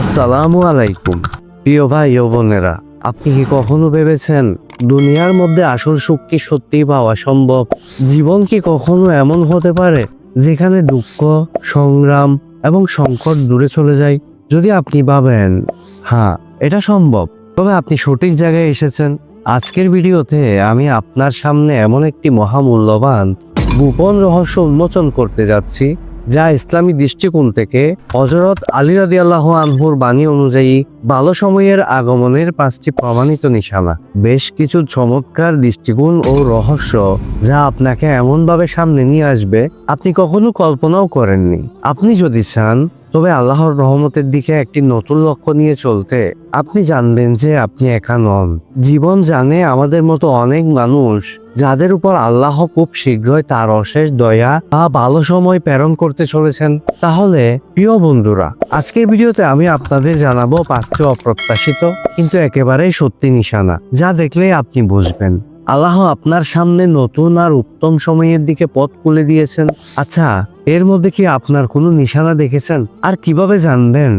আসসালামু আলাইকুম। প্রিয় ভাই ও বোনেরা, আপনি কি কখনো ভেবেছেন দুনিয়ার মধ্যে আসল সুখ কি সত্যিই পাওয়া সম্ভব? জীবন কি কখনো এমন হতে পারে যেখানে দুঃখ, সংগ্রাম এবং সংকট দূরে চলে যায়? যদি আপনি ভাবেন হ্যাঁ এটা সম্ভব, তবে আপনি সঠিক জায়গায় এসেছেন। আজকের ভিডিওতে আমি আপনার সামনে এমন একটি মহামূল্যবান গোপন রহস্য উন্মোচন করতে যাচ্ছি। যা ইসলামী দৃষ্টিকোণ থেকে হজরত আলী রাদি আল্লাহ আনহুর বাণী অনুযায়ী ভালো সময়ের আগমনের পাঁচটি প্রমাণিত নিশানা। বেশ কিছু চমৎকার দৃষ্টিকোণ ও রহস্য যা আপনাকে এমনভাবে সামনে নিয়ে আসবে, আপনি কখনো কল্পনাও করেননি। আপনি যদি চান তবে আল্লাহর রহমতের দিকে একটি নতুন লক্ষ্য নিয়ে চলতে আপনি জানবেন যে আপনি একা নন। জীবন জানে আমাদের মতো অনেক মানুষ যাদের উপর আল্লাহ খুব শীঘ্রই তার অশেষ দয়া বা ভালো সময় প্রেরণ করতে চলেছেন। তাহলে প্রিয় বন্ধুরা, আজকের ভিডিওতে আমি আপনাদের জানাব পাঁচটি অপ্রত্যাশিত কিন্তু একেবারেই সত্যি নিশানা, যা দেখলেই আপনি বুঝবেন। আল্লাহ আপনার সামনে নতুন আর উত্তম সময়ের দিকে পথ খুলে দিয়েছেন। আচ্ছা এর মধ্যে কি আপনার কোনো নিশানা দেখেছেন? আর কীভাবে জানবেন?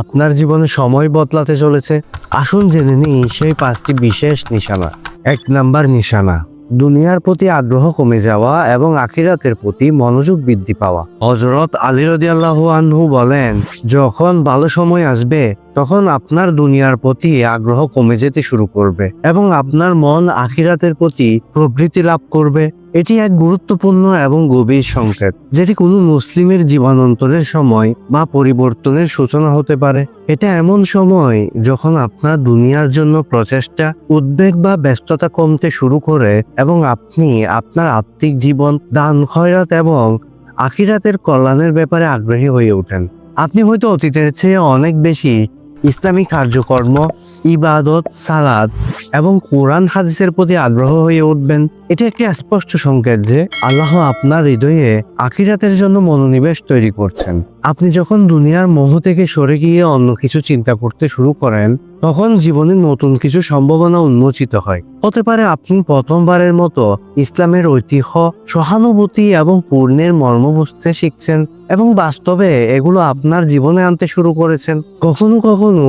আপনার জীবনে সময় বদলাতে চলেছে। আসুন জেনে নিই সেই পাঁচটি বিশেষ নিশানা। এক নাম্বার নিশানা, দুনিয়ার প্রতি আগ্রহ কমে যাওয়া এবং আখিরাতের প্রতি মনোযোগ বৃদ্ধি পাওয়া। হজরত আলী রদিয়াল্লাহ আনহু বলেন, যখন ভালো সময় আসবে তখন আপনার দুনিয়ার প্রতি আগ্রহ কমে যেতে শুরু করবে এবং আপনার মন আখিরাতের প্রতি প্রবৃত্তি লাভ করবে। এটি এক গুরুত্বপূর্ণ এবং গভীর সংকেত, যেটি কোনো মুসলিমের জীবনান্তরের সময় বা পরিবর্তনের সূচনা হতে পারে। এটা এমন সময় যখন আপনার দুনিয়ার জন্য প্রচেষ্টা, উদ্বেগ বা ব্যস্ততা কমতে শুরু করে এবং আপনি আপনার আত্মিক জীবন, দান, খয়রাত এবং আখিরাতের কল্যাণের ব্যাপারে আগ্রহী হয়ে ওঠেন। আপনি হয়তো অতীতের চেয়ে অনেক বেশি ইসলামিক কার্যকর্ম, ইবাদত সালাদ এবং কোরআন হাদিসের প্রতি আগ্রহ হয়ে উঠবেন। এটি একটি স্পষ্ট সংকেত যে আল্লাহ আপনার হৃদয়ে আখিরাতের জন্য মনোনিবেশ তৈরি করছেন। আপনি যখন দুনিয়ার মোহ থেকে সরে গিয়ে অন্য কিছু চিন্তা করতে শুরু করেন, তখন জীবনে নতুন কিছু সম্ভাবনা উন্মোচিত হয়। হতে পারে আপনি প্রথমবারের মতো ইসলামের ঐতিহ্য, সহানুভূতি এবং পূর্ণের মর্ম বুঝতে শিখছেন। এবং বাস্তবে এগুলো আপনার জীবনে আনতে শুরু করেছেন। কখনো কখনো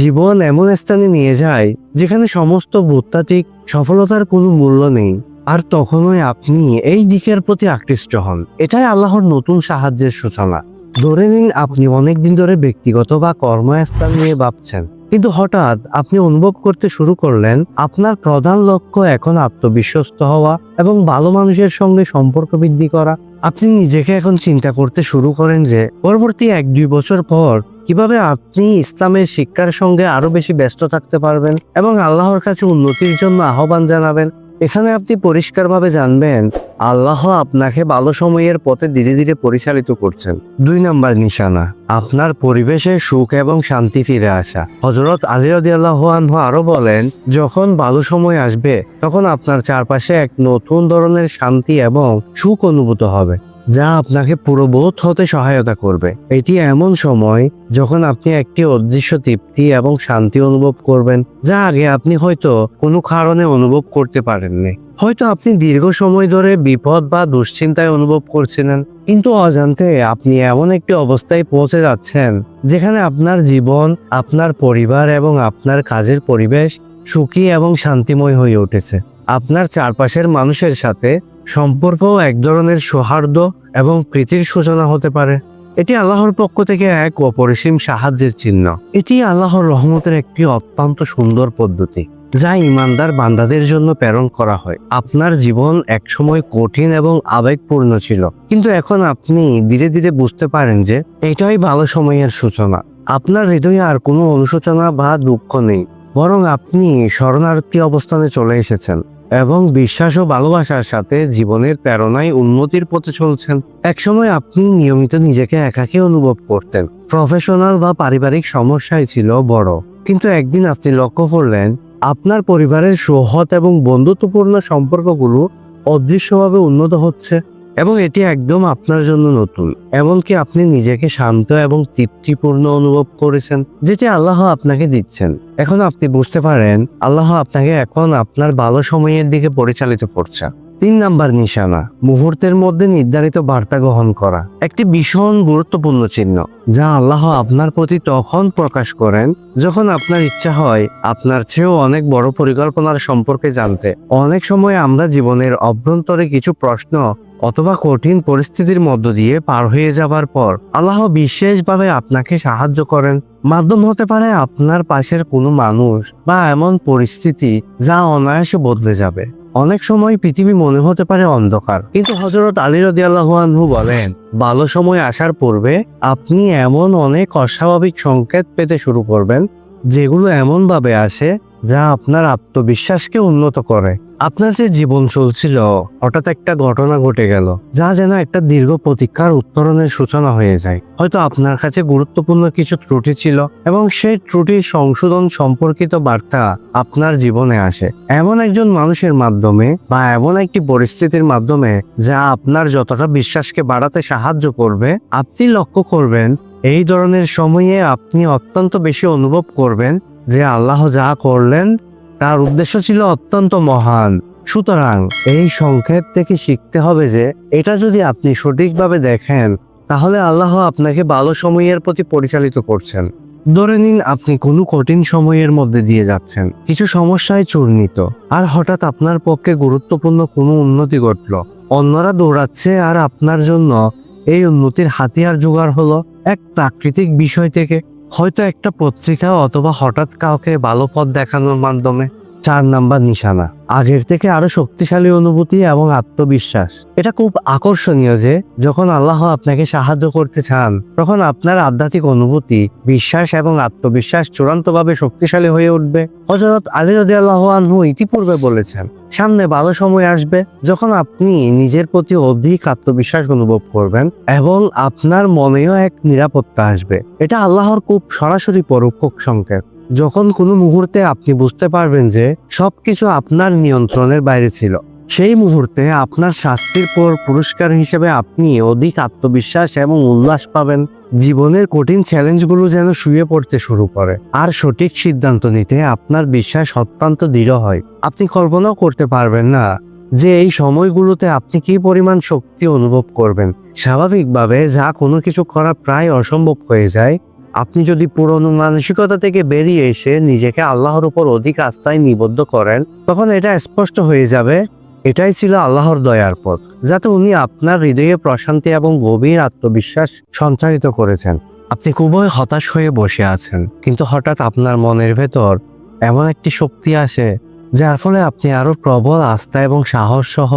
জীবন এমন স্থানে নিয়ে যায়, যেখানে সমস্ত ভূতাত্ত্বিক সফলতার কোনো মূল্য নেই, আর তখনই আপনি এই দিকের প্রতি আকৃষ্ট হন। এটাই আল্লাহর নতুন সাহায্যের সূচনা। ধরে নিন, আপনি অনেকদিন ধরে ব্যক্তিগত বা কর্মস্থান নিয়ে ভাবছেন, কিন্তু হঠাৎ আপনি অনুভব করতে শুরু করলেন, আপনার প্রধান লক্ষ্য এখন আত্মবিশ্বস্ত হওয়া এবং ভালো মানুষের সঙ্গে সম্পর্ক বৃদ্ধি করা। আপনি নিজেকে এখন চিন্তা করতে শুরু করেন যে, পরবর্তী এক দুই বছর পর কীভাবে আপনি ইসলামের শিক্ষার সঙ্গে আরও বেশি ব্যস্ত থাকতে পারবেন এবং আল্লাহর কাছে উন্নতির জন্য আহ্বান জানাবেন? এখানে আপনি পরিষ্কারভাবে জানবেন, আল্লাহ আপনাকে ভালো সময়ের পথে ধীরে ধীরে পরিচালিত করছেন। দুই নম্বর নিশানা, আপনার পরিবেশে সুখ এবং শান্তি ফিরে আসা। হজরত আলী আল্লাহ আনহু আরও বলেন, যখন ভালো সময় আসবে, তখন আপনার চারপাশে এক নতুন ধরনের শান্তি এবং সুখ অনুভূত হবে। যা আপনাকে পুরোবোধ হতে সহায়তা করবে। এটি এমন সময় যখন আপনি একটি অদৃশ্য তৃপ্তি এবং শান্তি অনুভব করবেন, যা আগে আপনি হয়তো কোনো কারণে অনুভব করতে পারেননি। হয়তো আপনি দীর্ঘ সময় ধরে বিপদ বা দুশ্চিন্তায় অনুভব করছিলেন, কিন্তু অজান্তে আপনি এমন একটি অবস্থায় পৌঁছে যাচ্ছেন, যেখানে আপনার জীবন, আপনার পরিবার এবং আপনার কাজের পরিবেশ সুখী এবং শান্তিময় হয়ে উঠেছে। আপনার চারপাশের মানুষের সাথে সম্পর্কও এক ধরনের সৌহার্দ্য এবং প্রীতির সূচনা হতে পারে। এটি আল্লাহর পক্ষ থেকে এক অপরিসীম সাহায্যের চিহ্ন। এটি আল্লাহর রহমতের একটি অত্যন্ত সুন্দর পদ্ধতি, যা ইমানদার বান্দাদের জন্য প্রেরণ করা হয়। আপনার জীবন একসময় কঠিন এবং আবেগপূর্ণ ছিল, কিন্তু এখন আপনি ধীরে ধীরে বুঝতে পারেন যে এটাই ভালো সময়ের সূচনা। আপনার হৃদয়ে আর কোনো অনুশোচনা বা দুঃখ নেই, বরং আপনি শরণার্থী অবস্থানে চলে এসেছেন। এবং বিশ্বাস ও ভালোবাসার সাথে জীবনের প্রেরণায় উন্নতির পথে চলছেন। একসময় আপনি নিয়মিত নিজেকে একাকী অনুভব করতেন। প্রফেশনাল বা পারিবারিক সমস্যাই ছিল বড়। কিন্তু একদিন আপনি লক্ষ্য করলেন, আপনার পরিবারের সহত এবং বন্ধুত্বপূর্ণ সম্পর্কগুলো অদৃশ্যভাবে উন্নত হচ্ছে। এবং এটি একদম আপনার জন্য নতুন, এমনকি আপনি নিজেকে শান্ত এবং তৃপ্তিপূর্ণ অনুভব করেছেন, যেটি আল্লাহ আপনাকে দিচ্ছেন। এখন আপনি বুঝতে পারেন, আল্লাহ আপনাকে এখন আপনার ভালো সময়ের দিকে পরিচালিত করছে। তিন নাম্বার নিশানা, মুহূর্তের মধ্যে নির্ধারিত বার্তা গ্রহণ করা। একটি ভীষণ গুরুত্বপূর্ণ চিহ্ন, যা আল্লাহ আপনার প্রতি তখন প্রকাশ করেন যখন আপনার ইচ্ছা হয় আপনার চেয়েও অনেক বড় পরিকল্পনার সম্পর্কে জানতে। অনেক সময় আমরা জীবনের অভ্যন্তরে কিছু প্রশ্ন অথবা কঠিন পরিস্থিতির মধ্য দিয়ে পার হয়ে যাবার পর আল্লাহ বিশেষভাবে আপনাকে সাহায্য করেন। মাধ্যম হতে পারে আপনার পাশের কোনো মানুষ বা এমন পরিস্থিতি যা অনায়াসে বদলে যাবে। অনেক সময় পৃথিবী মনে হতে পারে অন্ধকার। কিন্তু হজরত আলী রদি আনহু বলেন, ভালো সময় আসার পূর্বে আপনি এমন অনেক অস্বাভাবিক সংকেত পেতে শুরু করবেন, যেগুলো এমনভাবে আসে যা আপনার আত্মবিশ্বাসকে উন্নত করে। আপনার যে জীবন চলছিল, হঠাৎ একটা ঘটনা ঘটে গেল, যা যেন একটা দীর্ঘ প্রতীক্ষার উত্তরণের সূচনা হয়ে যায়। হয়তো আপনার কাছে গুরুত্বপূর্ণ কিছু ত্রুটি ছিল এবং সেই ত্রুটির সংশোধন সম্পর্কিত বার্তা আপনার জীবনে আসে। এমন একজন মানুষের মাধ্যমে বা এমন একটি পরিস্থিতির মাধ্যমে যা আপনার যতটা বিশ্বাসকে বাড়াতে সাহায্য করবে, আপনি লক্ষ্য করবেন, এই ধরনের সময়ে আপনি অত্যন্ত বেশি অনুভব করবেন যে আল্লাহ যা করলেন তার উদ্দেশ্য ছিল অত্যন্ত মহান। সুতরাং এই সংক্ষেপ থেকে শিখতে হবে যে, এটা যদি আপনি সঠিকভাবে দেখেন, তাহলে আল্লাহ আপনাকে ভালো সময়ের প্রতি পরিচালিত করছেন। ধরে নিন আপনি কোনো কঠিন সময়ের মধ্যে দিয়ে যাচ্ছেন। কিছু সমস্যায় চূর্ণিত, আর হঠাৎ আপনার পক্ষে গুরুত্বপূর্ণ কোনো উন্নতি ঘটল। অন্যরা দৌড়াচ্ছে আর আপনার জন্য এই উন্নতির হাতিয়ার জোগাড় হলো এক প্রাকৃতিক বিষয় থেকে। হয়তো একটা পত্রিকা অথবা হঠাৎ কাউকে ভালো পথ দেখানোর মাধ্যমে চার নাম্বার নিশানা। আগের থেকে আরও শক্তিশালী অনুভূতি এবং আত্মবিশ্বাস। এটা খুব আকর্ষণীয় যে, যখন আল্লাহ আপনাকে সাহায্য করতে চান, তখন আপনার আধ্যাত্মিক অনুভূতি, বিশ্বাস এবং আত্মবিশ্বাস চূড়ান্তভাবে শক্তিশালী হয়ে উঠবে। হজরত আলী রদি আল্লাহ আনহু ইতিপূর্বে বলেছেন, সামনে ভালো সময় আসবে যখন আপনি নিজের প্রতি অধিক আত্মবিশ্বাস অনুভব করবেন এবং আপনার মনেও এক নিরাপত্তা আসবে। এটা আল্লাহর খুব সরাসরি পরোক্ষ সংকেত। যখন কোনো মুহূর্তে আপনি বুঝতে পারবেন যে সবকিছু আপনার নিয়ন্ত্রণের বাইরে ছিল, সেই মুহূর্তে আপনার শাস্তির পর পুরস্কার হিসেবে আপনি অধিক আত্মবিশ্বাস এবং উল্লাস পাবেন। জীবনের কঠিন চ্যালেঞ্জগুলো যেন শুয়ে পড়তে শুরু করে আর সঠিক সিদ্ধান্ত নিতে আপনার বিশ্বাস অত্যন্ত দৃঢ় হয়। আপনি কল্পনাও করতে পারবেন না যে এই সময়গুলোতে আপনি কি পরিমাণ শক্তি অনুভব করবেন। স্বাভাবিকভাবে যা কোনো কিছু করা প্রায় অসম্ভব হয়ে যায় আপনি যদি পুরনো মানসিকতা থেকে বেরিয়ে এসে নিজেকে আল্লাহর উপর অধিক আস্থায় নিবদ্ধ করেন, তখন এটা স্পষ্ট হয়ে যাবে। এটাই ছিল আল্লাহর দয়ার পথ, যাতে উনি আপনার হৃদয়ে প্রশান্তি এবং গভীর আত্মবিশ্বাস সঞ্চারিত করেছেন। আপনি খুবই হতাশ হয়ে বসে আছেন, কিন্তু হঠাৎ আপনার মনের ভেতর এমন একটি শক্তি আসে, যার ফলে আপনি আরও প্রবল আস্থা এবং সাহস সহ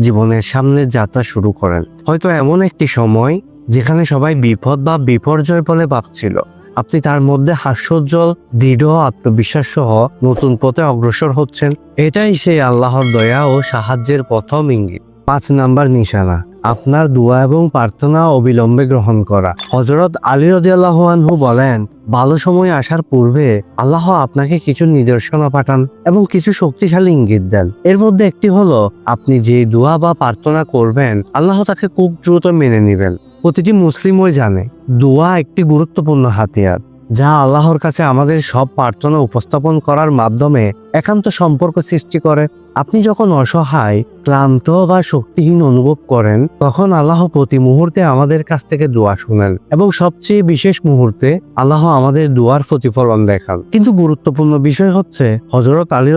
জীবনের সামনে যাত্রা শুরু করেন। হয়তো এমন একটি সময় যেখানে সবাই বিপদ বা বিপর্যয় বলে ভাবছিল। আপনি তার মধ্যে হাস্যোজ্জ্বল, দৃঢ় আত্মবিশ্বাস সহ নতুন পথে অগ্রসর হচ্ছেন। এটাই সেই আল্লাহর দয়া ও সাহায্যের প্রথম ইঙ্গিত। পাঁচ নাম্বার নিশানা, আপনার দোয়া এবং প্রার্থনা অবিলম্বে গ্রহণ করা। হজরত আলী রদিয়াল্লাহানহু বলেন, ভালো সময় আসার পূর্বে আল্লাহ আপনাকে কিছু নিদর্শনা পাঠান এবং কিছু শক্তিশালী ইঙ্গিত দেন। এর মধ্যে একটি হলো, আপনি যে দোয়া বা প্রার্থনা করবেন, আল্লাহ তাকে খুব দ্রুত মেনে নেবেন। প্রতিটি মুসলিমই জানে, দোয়া একটি গুরুত্বপূর্ণ হাতিয়ার, যা আল্লাহর কাছে আমাদের সব প্রার্থনা উপস্থাপন করার মাধ্যমে একান্ত সম্পর্ক সৃষ্টি করে। আপনি যখন অসহায়, ক্লান্ত বা শক্তিহীন অনুভব করেন, তখন আল্লাহ প্রতি মুহূর্তে আমাদের কাছ থেকে দোয়া শুনেন এবং সবচেয়ে বিশেষ মুহূর্তে আল্লাহ আমাদের দোয়ার প্রতিফলন দেখান। কিন্তু গুরুত্বপূর্ণ বিষয় হচ্ছে হজরত আলী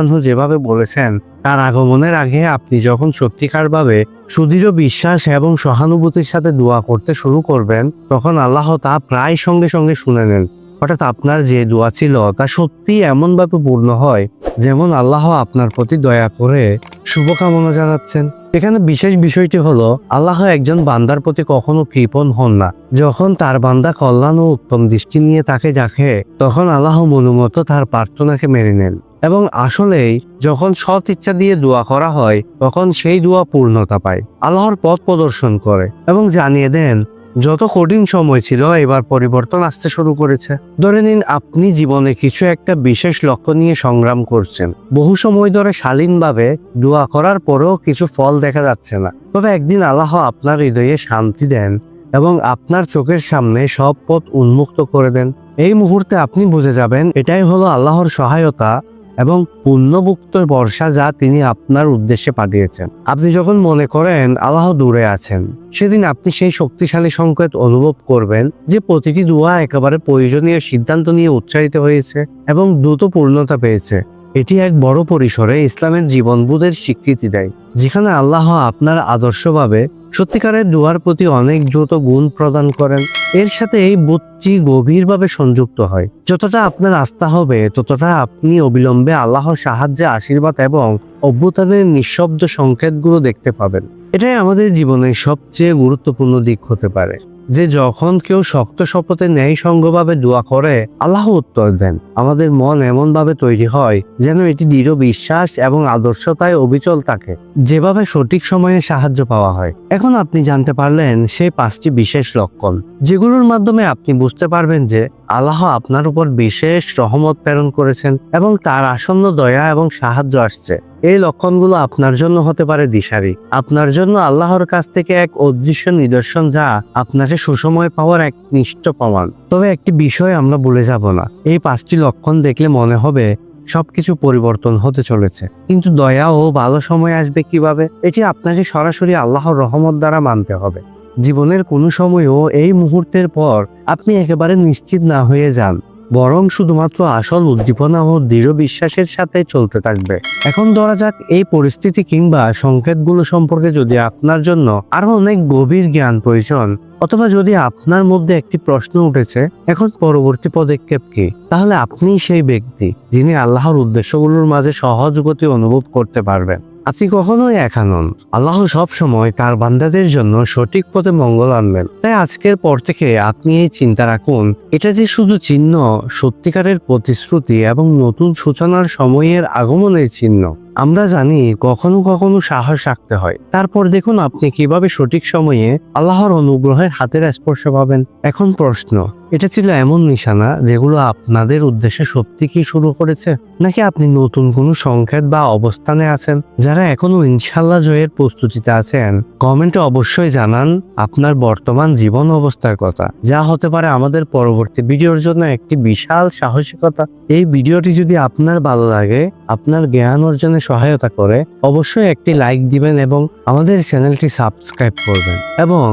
আনহু যেভাবে বলেছেন তার আগমনের আগে আপনি যখন সত্যিকারভাবে সুদৃঢ় বিশ্বাস এবং সহানুভূতির সাথে দোয়া করতে শুরু করবেন, তখন আল্লাহ তা প্রায় সঙ্গে সঙ্গে শুনে নেন। অর্থাৎ আপনার যে দোয়া ছিল, তা সত্যি এমনভাবে পূর্ণ হয় যেমন আল্লাহ আপনার প্রতি দয়া করে শুভকামনা জানাচ্ছেন। এখানে বিশেষ বিষয়টি হলো, আল্লাহ একজন বান্দার প্রতি কখনো কৃপণ হন না। যখন তার বান্দা কল্যাণ ও উত্তম দৃষ্টি নিয়ে তাকে দেখে তখন আল্লাহ মনোমত তার প্রার্থনাকে মেনে নেন। এবং আসলেই যখন সৎ ইচ্ছা দিয়ে দোয়া করা হয়, তখন সেই দোয়া পূর্ণতা পায়। আল্লাহর পথ প্রদর্শন করে এবং জানিয়ে দেন, যত কঠিন সময় ছিল, এবার পরিবর্তন আসতে শুরু করেছে। ধরে নিন, আপনি জীবনে কিছু একটা বিশেষ লক্ষ্য নিয়ে সংগ্রাম করছেন। বহু সময় ধরে শালীনভাবে দোয়া করার পরেও কিছু ফল দেখা যাচ্ছে না। তবে একদিন আল্লাহ আপনার হৃদয়ে শান্তি দেন এবং আপনার চোখের সামনে সব পথ উন্মুক্ত করে দেন। এই মুহূর্তে আপনি বুঝে যাবেন, এটাই হলো আল্লাহর সহায়তা এবং পূর্ণভুক্ত বর্ষা যা তিনি আপনার উদ্দেশ্যে পাঠিয়েছেন। আপনি যখন মনে করেন আল্লাহ দূরে আছেন, সেদিন আপনি সেই শক্তিশালী সংকেত অনুভব করবেন যে প্রতিটি দোয়া একেবারে প্রয়োজনীয় সিদ্ধান্ত নিয়ে উচ্চারিত হয়েছে এবং দ্রুত পূর্ণতা পেয়েছে। এটি এক বড় পরিসরে ইসলামের জীবনবোধের স্বীকৃতি দেয়, যেখানে আল্লাহ আপনার আদর্শভাবে সত্যিকারের দুয়ার প্রতি অনেক দ্রুত গুণ প্রদান করেন। এর সাথে এই বুদ্ধি গভীরভাবে সংযুক্ত হয়। যতটা আপনার আস্থা হবে, ততটা আপনি অবিলম্বে আল্লাহর সাহায্যে আশীর্বাদ এবং অভ্যুত্থানের নিঃশব্দ সংকেতগুলো দেখতে পাবেন। এটাই আমাদের জীবনের সবচেয়ে গুরুত্বপূর্ণ দিক হতে পারে। যে যখন কেউ শক্ত শপথে ন্যায় সঙ্গভাবে দোয়া করে, আল্লাহ উত্তর দেন। আমাদের মন এমনভাবে তৈরি হয় যেন এটি দৃঢ় বিশ্বাস এবং আদর্শতায় অবিচল থাকে। যেভাবে সঠিক সময়ে সাহায্য পাওয়া হয়। এখন আপনি জানতে পারলেন সেই পাঁচটি বিশেষ লক্ষণ, যেগুলোর মাধ্যমে আপনি বুঝতে পারবেন যে আল্লাহ আপনার উপর বিশেষ রহমত প্রেরণ করেছেন এবং তার আসন্ন দয়া এবং সাহায্য আসছে। এই লক্ষণগুলো আপনার জন্য হতে পারে দিশারি। আপনার জন্য আল্লাহর কাছ থেকে এক অদৃশ্য নিদর্শন যা আপনাকে সুসময় পাওয়ার এক নিষ্ঠ প্রমাণ। তবে একটি বিষয় আমরা ভুলে যাব না। এই পাঁচটি লক্ষণ দেখলে মনে হবে সবকিছু পরিবর্তন হতে চলেছে। কিন্তু দয়া ও ভালো সময় আসবে কীভাবে? এটি আপনাকে সরাসরি আল্লাহর রহমত দ্বারা মানতে হবে। জীবনের কোনো সময়ও এই মুহূর্তের পর আপনি একেবারে নিশ্চিত না হয়ে যান। বরং শুধুমাত্র আসল উদ্দীপনা ও দৃঢ় বিশ্বাসের সাথে চলতে থাকবে। এখন ধরা যাক এই পরিস্থিতি কিংবা সংকেতগুলো সম্পর্কে যদি আপনার জন্য আরও অনেক গভীর জ্ঞান প্রয়োজন, অথবা যদি আপনার মধ্যে একটি প্রশ্ন উঠেছে, এখন পরবর্তী পদক্ষেপ কি? তাহলে আপনি সেই ব্যক্তি যিনি আল্লাহর উদ্দেশ্যগুলোর মাঝে সহজ গতি অনুভব করতে পারবেন। আপনি কখনোই একা নন আল্লাহ সব সময় তার বান্দাদের জন্য সঠিক পথে মঙ্গল আনবেন। তাই আজকের পর থেকে আপনি এই চিন্তা রাখুন, এটা যে শুধু চিহ্ন, সত্যিকারের প্রতিশ্রুতি এবং নতুন সূচনার সময়ের আগমনের চিহ্ন। আমরা জানি কখনো কখনো সাহস রাখতে হয়। তারপর দেখুন আপনি কীভাবে সঠিক সময়ে আল্লাহর অনুগ্রহের হাতের স্পর্শ পাবেন। এখন প্রশ্ন, এটা ছিল এমন নিশানা যেগুলো আপনাদের উদ্দেশ্যে সত্যি কি শুরু করেছে? নাকি আপনি নতুন কোনো সংকেত বা অবস্থানে আছেন? যারা এখনও ইনশাল্লাহ জয়ের প্রস্তুতিতে আছেন, কমেন্টে অবশ্যই জানান আপনার বর্তমান জীবন অবস্থার কথা। যা হতে পারে আমাদের পরবর্তী ভিডিওর জন্য একটি বিশাল সাহসিকতা। এই ভিডিওটি যদি আপনার ভালো লাগে, আপনার জ্ঞান অর্জনে সহায়তা করে, অবশ্যই একটি লাইক দিবেন এবং আমাদের চ্যানেলটি সাবস্ক্রাইব করবেন এবং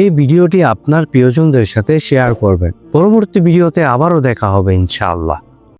এই ভিডিওটি আপনার প্রিয়জনদের সাথে শেয়ার করবেন। পরবর্তী ভিডিওতে আবারও দেখা হবে ইনশাআল্লাহ।